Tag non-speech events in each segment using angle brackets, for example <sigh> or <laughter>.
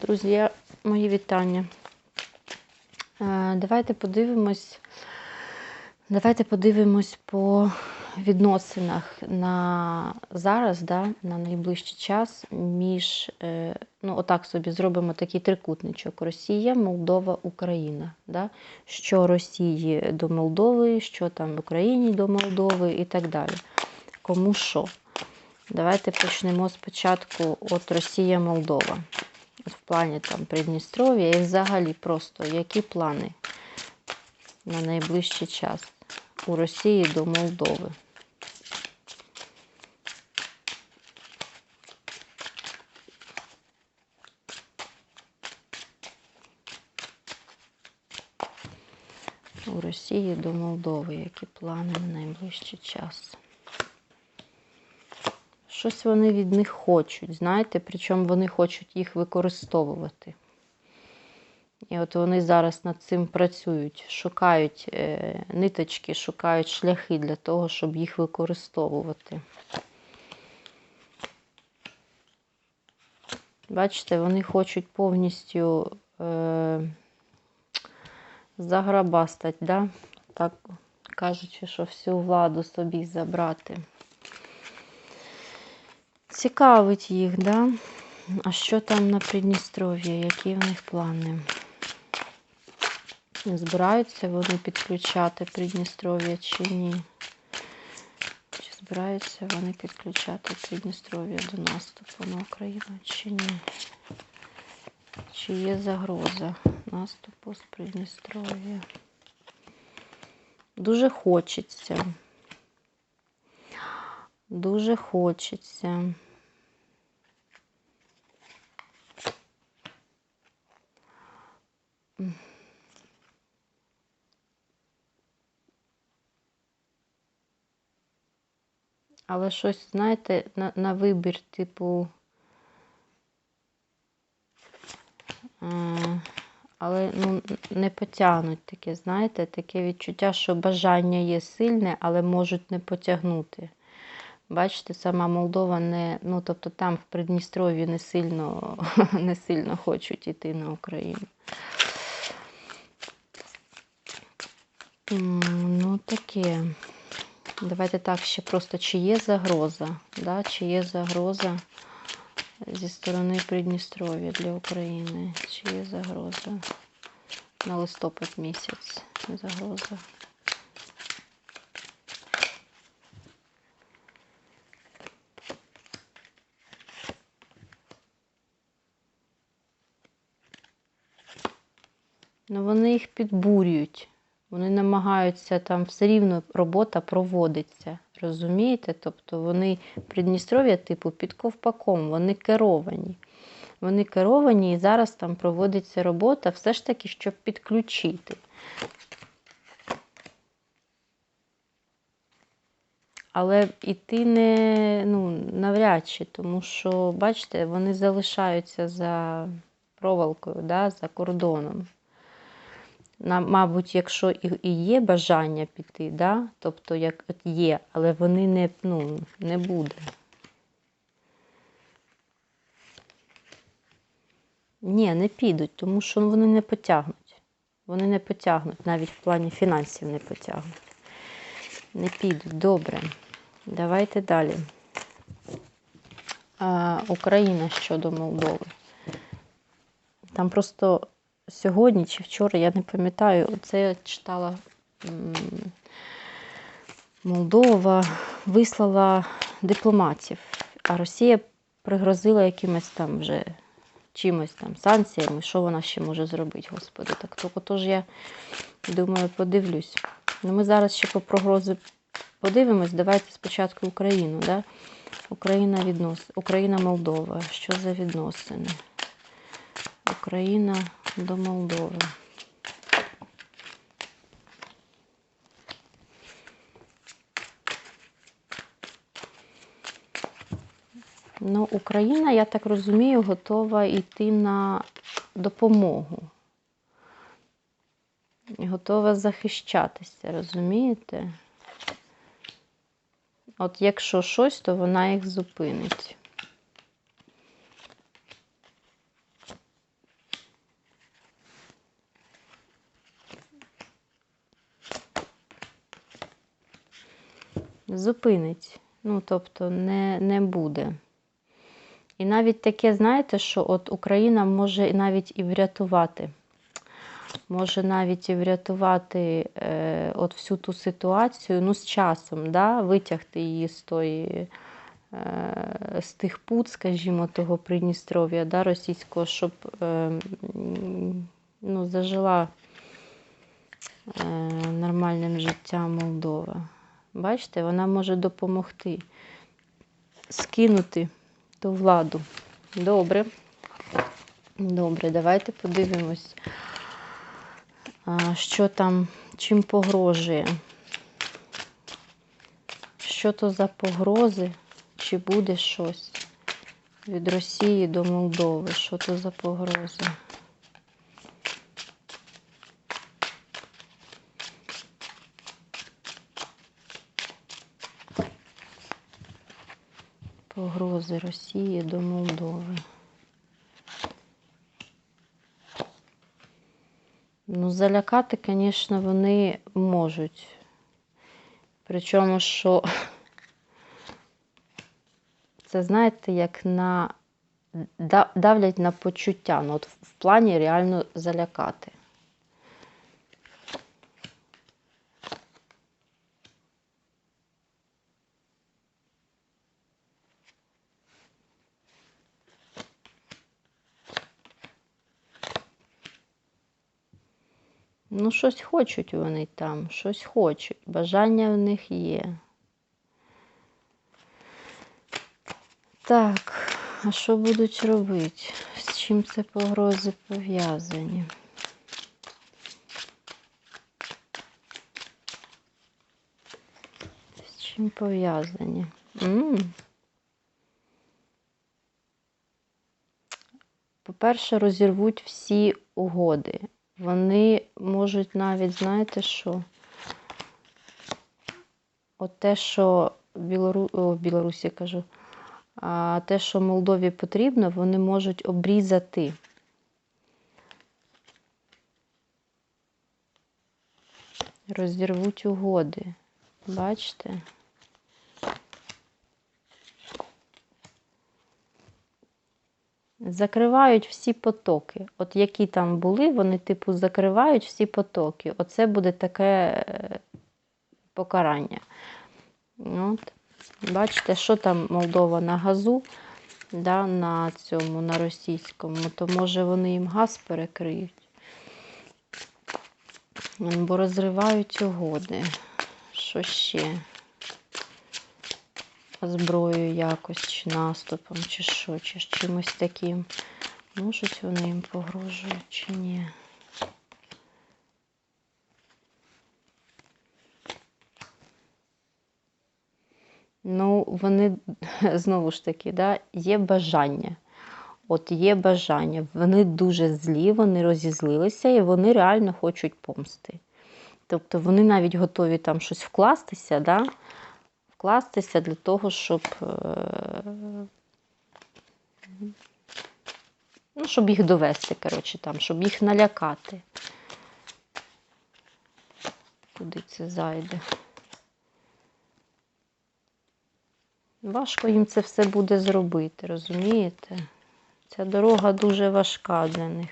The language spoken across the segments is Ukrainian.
Друзі, мої вітання. Е, Давайте подивимось. Давайте подивимось по відносинах на зараз, да, на найближчий час між, е, ну, отак собі зробимо такий трикутничок: Росія, Молдова, Україна. Да? Що Росії до Молдови, що там в Україні до Молдови і так далі. Кому що? Давайте почнемо спочатку от Росія-Молдова. В плані там Придністров'я і взагалі просто які плани на найближчий час у Росії до Молдови. У Росії до Молдови, які плани на найближчий час. Щось вони від них хочуть, знаєте, причому вони хочуть їх використовувати. І от вони зараз над цим працюють, шукають е, ниточки, шукають шляхи для того, щоб їх використовувати. Бачите, вони хочуть повністю е, заграбастати, да? так кажучи, що всю владу собі забрати. Цікавить їх, да? А що там на Придністров'ї? Які в них плани? Збираються вони підключати Придністров'я чи ні? Чи збираються вони підключати Придністров'я до наступу на Україну чи ні? Чи є загроза наступу з Придністров'я? Дуже хочеться. Дуже хочеться. Але щось, знаєте, на, на вибір, типу. Але ну, не потягнуть таке, знаєте, таке відчуття, що бажання є сильне, але можуть не потягнути. Бачите, сама Молдова не, ну тобто там в Придністров'ї не сильно, <laughs> не сильно хочуть йти на Україну. Ну, таке. Давайте так, ще просто чи є загроза, да? чи є загроза зі сторони Придністров'я для України, чи є загроза на листопад місяць загроза. Ну, вони їх підбурюють. Вони намагаються там все рівно робота проводиться. Розумієте? Тобто вони Придністров'я, типу, під ковпаком, вони керовані. Вони керовані і зараз там проводиться робота, все ж таки, щоб підключити. Але іти не ну, навряд чи, тому що, бачите, вони залишаються за провалкою, да, за кордоном. Мабуть, якщо і є бажання піти, да? тобто як от є, але вони не ну, не буде. Ні, не підуть, тому що вони не потягнуть. Вони не потягнуть, навіть в плані фінансів не потягнуть. Не підуть. Добре. Давайте далі. А, Україна щодо Молдови. Там просто сьогодні чи вчора, я не пам'ятаю, це я читала Молдова вислала дипломатів, а Росія пригрозила якимось там вже чимось там, санкціями, що вона ще може зробити, господи. Так то, тож я думаю, подивлюсь. Ну, Ми зараз ще по прогрози подивимось. Давайте спочатку Україну. Да? Україна віднос... Україна Молдова. Що за відносини? Україна до Молдови. Ну, Україна, я так розумію, готова йти на допомогу. Готова захищатися, розумієте? От якщо щось, то вона їх зупинить. Зупинить. Ну, тобто, не, не буде. І навіть таке, знаєте, що от Україна може навіть і врятувати. Може навіть і врятувати е, от всю ту ситуацію, ну, з часом, да, витягти її з тої, е, з тих пут, скажімо, того Придністров'я, да, російського, щоб е, ну, зажила е, нормальним життям Молдова. Бачите, вона може допомогти скинути ту владу. Добре. Добре, давайте подивимось, що там, чим погрожує. Що то за погрози? Чи буде щось від Росії до Молдови? Що то за погрози? Погрози Росії до Молдови. Ну, залякати, звісно, вони можуть. Причому, що це, знаєте, як на давлять на почуття. Ну, от в плані реально залякати. Ну, щось хочуть вони там, щось хочуть. Бажання в них є. Так, а що будуть робити? З чим це погрози пов'язані? З чим пов'язані? По-перше, розірвуть всі угоди. Вони можуть навіть, знаєте що? От те, що Білору... О, Білорусі кажу, а те, що Молдові потрібно, вони можуть обрізати. Розірвуть угоди. Бачите? Закривають всі потоки. От які там були, вони, типу, закривають всі потоки. Оце буде таке е, покарання. От. Бачите, що там Молдова на газу, да, на цьому, на російському, то може вони їм газ перекриють. Бо розривають угоди. Що ще? Зброєю якось, чи наступом, чи що, чи чимось таким. Можуть вони їм погрожують, чи ні? Ну, вони <laughs> знову ж таки, да, є бажання. От є бажання. Вони дуже злі, вони розізлилися і вони реально хочуть помсти. Тобто вони навіть готові там щось вкластися, да? Вкластися для того, щоб, е, ну, щоб їх довести, коротше, там, щоб їх налякати. Куди це зайде? Важко їм це все буде зробити, розумієте? Ця дорога дуже важка для них.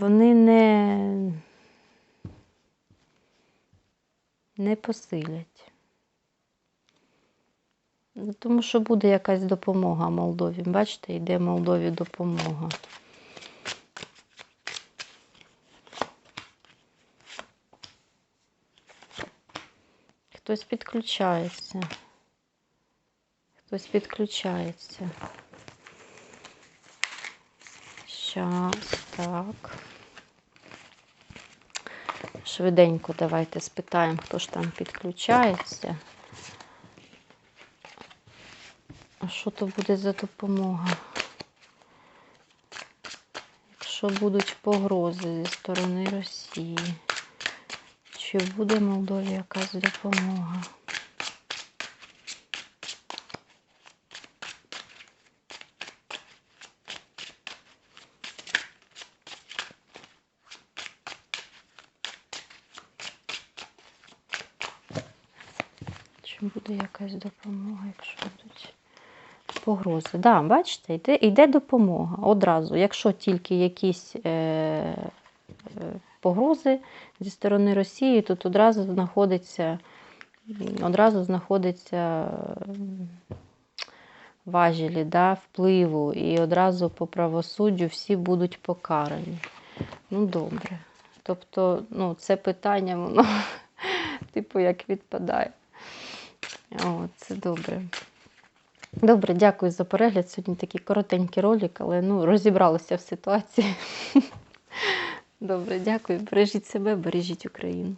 Вони не, не посилять. Ну, Тому що буде якась допомога Молдові. Бачите, йде Молдові допомога. Хтось підключається. Хтось підключається. Щас, так. Швиденько давайте спитаємо, хто ж там підключається. А що то буде за допомога? Якщо будуть погрози зі сторони Росії, чи буде Молдові якась допомога? Чи буде якась допомога, якщо будуть погрози? Так, да, бачите, йде, йде допомога одразу. Якщо тільки якісь е, е, погрози зі сторони Росії, тут одразу знаходиться, одразу знаходиться важелі да, впливу, і одразу по правосуддю всі будуть покарані. Ну, добре. Тобто, ну, це питання, воно, <laughs> типу, як відпадає. О, це добре. Добре, дякую за перегляд. Сьогодні такий коротенький ролик, але ну, розібралися в ситуації. <laughs> Добре, дякую. Бережіть себе, бережіть Україну.